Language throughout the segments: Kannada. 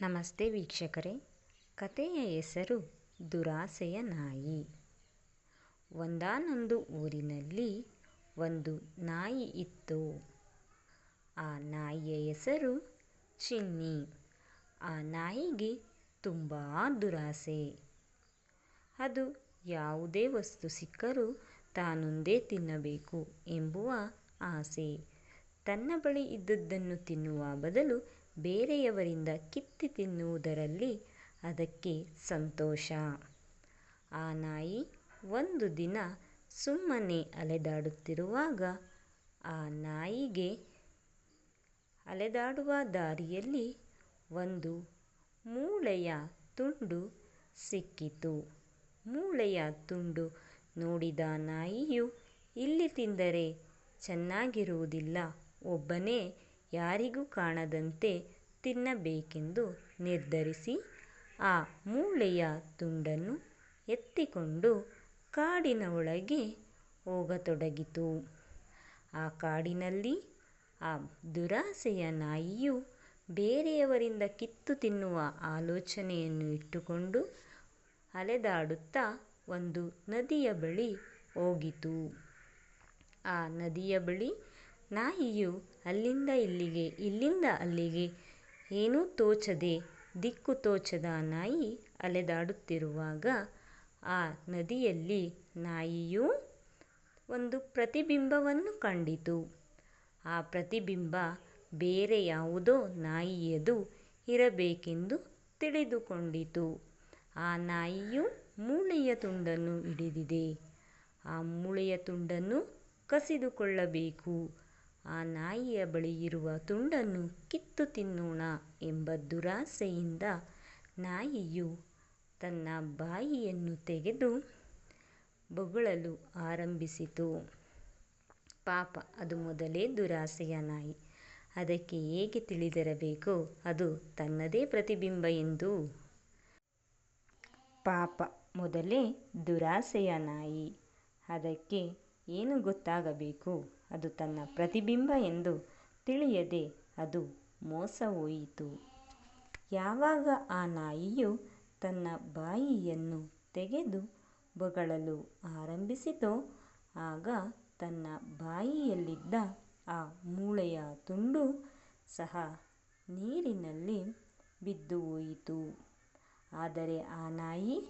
ನಮಸ್ತೆ ವೀಕ್ಷಕರೇ. ಕಥೆಯ ಹೆಸರು ದುರಾಸೆಯ ನಾಯಿ. ಒಂದಾನೊಂದು ಊರಿನಲ್ಲಿ ಒಂದು ನಾಯಿ ಇತ್ತು. ಆ ನಾಯಿಯ ಹೆಸರು ಚಿನ್ನಿ. ಆ ನಾಯಿಗೆ ತುಂಬ ದುರಾಸೆ. ಅದು ಯಾವುದೇ ವಸ್ತು ಸಿಕ್ಕರೂ ತಾನೊಂದೇ ತಿನ್ನಬೇಕು ಎಂಬುವ ಆಸೆ. ತನ್ನ ಬಳಿ ಇದ್ದದ್ದನ್ನು ತಿನ್ನುವ ಬದಲು ಬೇರೆಯವರಿಂದ ಕಿತ್ತು ತಿನ್ನುವುದರಲ್ಲಿ ಅದಕ್ಕೆ ಸಂತೋಷ. ಆ ನಾಯಿ ಒಂದು ದಿನ ಸುಮ್ಮನೆ ಅಲೆದಾಡುತ್ತಿರುವಾಗ ಆ ನಾಯಿಗೆ ಅಲೆದಾಡುವ ದಾರಿಯಲ್ಲಿ ಒಂದು ಮೂಳೆಯ ತುಂಡು ಸಿಕ್ಕಿತು. ಮೂಳೆಯ ತುಂಡು ನೋಡಿದ ನಾಯಿಯು ಇಲ್ಲಿ ತಿಂದರೆ ಚೆನ್ನಾಗಿರುವುದಿಲ್ಲ, ಒಬ್ಬನೇ ಯಾರಿಗೂ ಕಾಣದಂತೆ ತಿನ್ನಬೇಕೆಂದು ನಿರ್ಧರಿಸಿ ಆ ಮೂಳೆಯ ತುಂಡನ್ನು ಎತ್ತಿಕೊಂಡು ಕಾಡಿನ ಒಳಗೆ ಹೋಗತೊಡಗಿತು. ಆ ಕಾಡಿನಲ್ಲಿ ಆ ದುರಾಸೆಯ ನಾಯಿಯು ಬೇರೆಯವರಿಂದ ಕಿತ್ತು ತಿನ್ನುವ ಆಲೋಚನೆಯನ್ನು ಇಟ್ಟುಕೊಂಡು ಅಲೆದಾಡುತ್ತಾ ಒಂದು ನದಿಯ ಬಳಿ ಹೋಗಿತು. ಆ ನದಿಯ ಬಳಿ ನಾಯಿಯು ಅಲ್ಲಿಂದ ಇಲ್ಲಿಗೆ, ಇಲ್ಲಿಂದ ಅಲ್ಲಿಗೆ ಏನೂ ತೋಚದೆ ದಿಕ್ಕು ತೋಚದ ನಾಯಿ ಅಲೆದಾಡುತ್ತಿರುವಾಗ ಆ ನದಿಯಲ್ಲಿ ನಾಯಿಯು ಒಂದು ಪ್ರತಿಬಿಂಬವನ್ನು ಕಂಡಿತು. ಆ ಪ್ರತಿಬಿಂಬ ಬೇರೆ ಯಾವುದೋ ನಾಯಿಯದು ಇರಬೇಕೆಂದು ತಿಳಿದುಕೊಂಡಿತು. ಆ ನಾಯಿಯು ಮೂಳೆಯ ತುಂಡನ್ನು ಹಿಡಿದಿದೆ. ಆ ಮೂಳೆಯ ತುಂಡನ್ನು ಕಸಿದುಕೊಳ್ಳಬೇಕು. ಆ ನಾಯಿಯ ಬಳಿ ಇರುವ ತುಂಡನ್ನು ಕಿತ್ತು ತಿನ್ನೋಣ ಎಂಬ ದುರಾಸೆಯಿಂದ ನಾಯಿಯು ತನ್ನ ಬಾಯಿಯನ್ನು ತೆಗೆದು ಬೊಗಳಲು ಆರಂಭಿಸಿತು. ಪಾಪ, ಅದು ಮೊದಲೇ ದುರಾಸೆಯ ನಾಯಿ. ಅದಕ್ಕೆ ಹೇಗೆ ತಿಳಿದಿರಬೇಕು? ಅದು ತನ್ನದೇ ಪ್ರತಿಬಿಂಬ ಎಂದು. ಪಾಪ, ಮೊದಲೇ ದುರಾಸೆಯ ನಾಯಿ. ಅದಕ್ಕೆ ಏನು ಗೊತ್ತಾಗಬೇಕು? ಅದು ತನ್ನ ಪ್ರತಿಬಿಂಬ ಎಂದು ತಿಳಿಯದೆ ಅದು ಮೋಸ ಹೋಯಿತು ಯಾವಾಗ ಆ ನಾಯಿಯು ತನ್ನ ಬಾಯಿಯನ್ನು ತೆಗೆದು ಬೊಗಳಲು ಆರಂಭಿಸಿತೋ, ಆಗ ತನ್ನ ಬಾಯಿಯಲ್ಲಿದ್ದ ಆ ಮೂಳೆಯ ತುಂಡು ಸಹ ನೀರಿನಲ್ಲಿ ಬಿದ್ದು ಹೋಯಿತು. ಆದರೆ ಆ ನಾಯಿ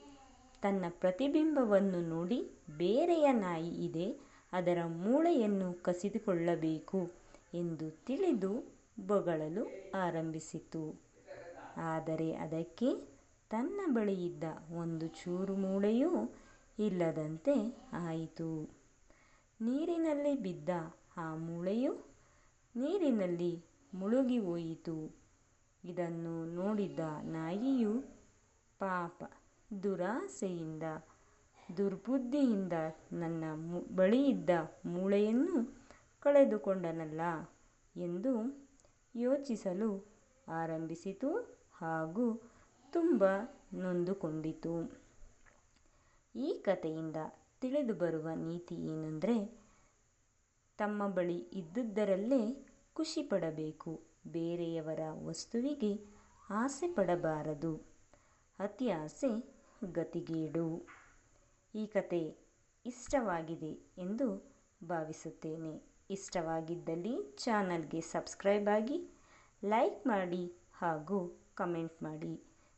ತನ್ನ ಪ್ರತಿಬಿಂಬವನ್ನು ನೋಡಿ ಬೇರೆಯ ನಾಯಿ ಇದೆ. ಅದರ ಮೂಳೆಯನ್ನು ಕಸಿದುಕೊಳ್ಳಬೇಕು ಎಂದು ತಿಳಿದು ಬೊಗಳಲು ಆರಂಭಿಸಿತು. ಆದರೆ ಅದಕ್ಕೆ ತನ್ನ ಬಳಿಯಿದ್ದ ಒಂದು ಚೂರು ಮೂಳೆಯೂ ಇಲ್ಲದಂತೆ ಆಯಿತು. ನೀರಿನಲ್ಲಿ ಬಿದ್ದ ಆ ಮೂಳೆಯು ನೀರಿನಲ್ಲಿ ಮುಳುಗಿ ಹೋಯಿತು. ಇದನ್ನು ನೋಡಿದ ನಾಯಿಯು ಪಾಪ ದುರಾಸೆಯಿಂದ ದುರ್ಬುದ್ಧಿಯಿಂದ ನನ್ನ ಬಳಿಯಿದ್ದ ಮೂಳೆಯನ್ನು ಕಳೆದುಕೊಂಡನಲ್ಲ ಎಂದು ಯೋಚಿಸಲು ಆರಂಭಿಸಿತು ಹಾಗೂ ತುಂಬ ನೊಂದುಕೊಂಡಿತು. ಈ ಕಥೆಯಿಂದ ತಿಳಿದು ಬರುವ ನೀತಿ ಏನೆಂದರೆ, ತಮ್ಮ ಬಳಿ ಇದ್ದುದರಲ್ಲೇ ಖುಷಿ ಪಡಬೇಕು, ಬೇರೆಯವರ ವಸ್ತುವಿಗೆ ಆಸೆ ಪಡಬಾರದು, ಅತಿ ಆಸೆ ಗತಿಗೇಡು. ಈ ಕತೆ ಇಷ್ಟವಾಗಿದೆ ಎಂದು ಭಾವಿಸುತ್ತೇನೆ. ಇಷ್ಟವಾಗಿದ್ದಲ್ಲಿ ಚಾನಲ್ಗೆ ಸಬ್ಸ್ಕ್ರೈಬ್ ಆಗಿ ಲೈಕ್ ಮಾಡಿ ಹಾಗೂ ಕಮೆಂಟ್ ಮಾಡಿ.